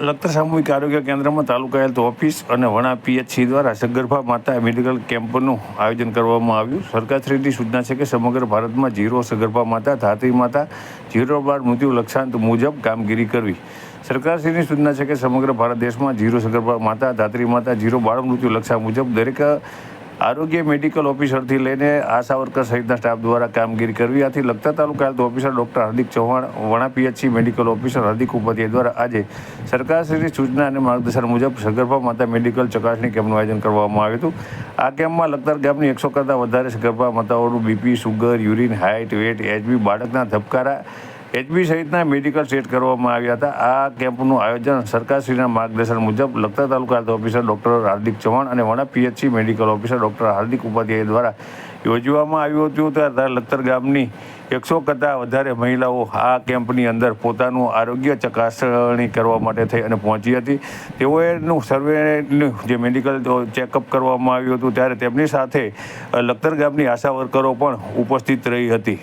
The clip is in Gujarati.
લખતર સામૂહિક આરોગ્ય કેન્દ્રમાં તાલુકા ઓફિસ અને વણા પીએચસી દ્વારા સગર્ભા માતા મેડિકલ કેમ્પનું આયોજન કરવામાં આવ્યું. સરકારશ્રીની સૂચના છે કે સમગ્ર ભારતમાં ઝીરો સગર્ભા માતા, ધાત્રી માતા, જીરો બાળ મૃત્યુ લક્ષાંત મુજબ કામગીરી કરવી. સરકારશ્રીની સૂચના છે કે સમગ્ર ભારત દેશમાં જીરો સગર્ભા માતા, ધાત્રી માતા, જીરો બાળ મૃત્યુ લક્ષા મુજબ દરેક આરોગ્ય મેડિકલ ઓફિસરથી લઈને આશા વર્કર સહિતના સ્ટાફ દ્વારા કામગીરી કરવી. આથી લગતા taluka health officer doctor Hardik Chauhan, Vana PHC medical officer Hardik Upadhyay દ્વારા આજે સરકારશ્રીની સૂચના અને માર્ગદર્શન મુજબ સગર્ભા માતા મેડિકલ ચકાસણી કેમ્પનું આયોજન કરવામાં આવ્યું હતું. આ કેમ્પમાં લખતર ગામની એકસો કરતાં વધારે સગર્ભા માતાઓનું BP, sugar, urine, height, weight, HB બાળકના ધબકારા એચબી સહિતના મેડિકલ સેટ કરવામાં આવ્યા હતા. આ કેમ્પનું આયોજન સરકારશ્રીના માર્ગદર્શન મુજબ Lakhtar taluka health officer doctor Hardik Chauhan અને Vana PHC medical officer doctor Hardik Upadhyay દ્વારા યોજવામાં આવ્યું હતું. ત્યારે લખતર ગામની એકસો કરતાં વધારે મહિલાઓ આ કેમ્પની અંદર પોતાનું આરોગ્ય ચકાસણી કરવા માટે થઈ અને પહોંચી હતી. તેઓએનું સર્વેનું જે મેડિકલ ચેકઅપ કરવામાં આવ્યું હતું, ત્યારે તેમની સાથે લખતર ગામની આશા વર્કરો પણ ઉપસ્થિત રહી હતી.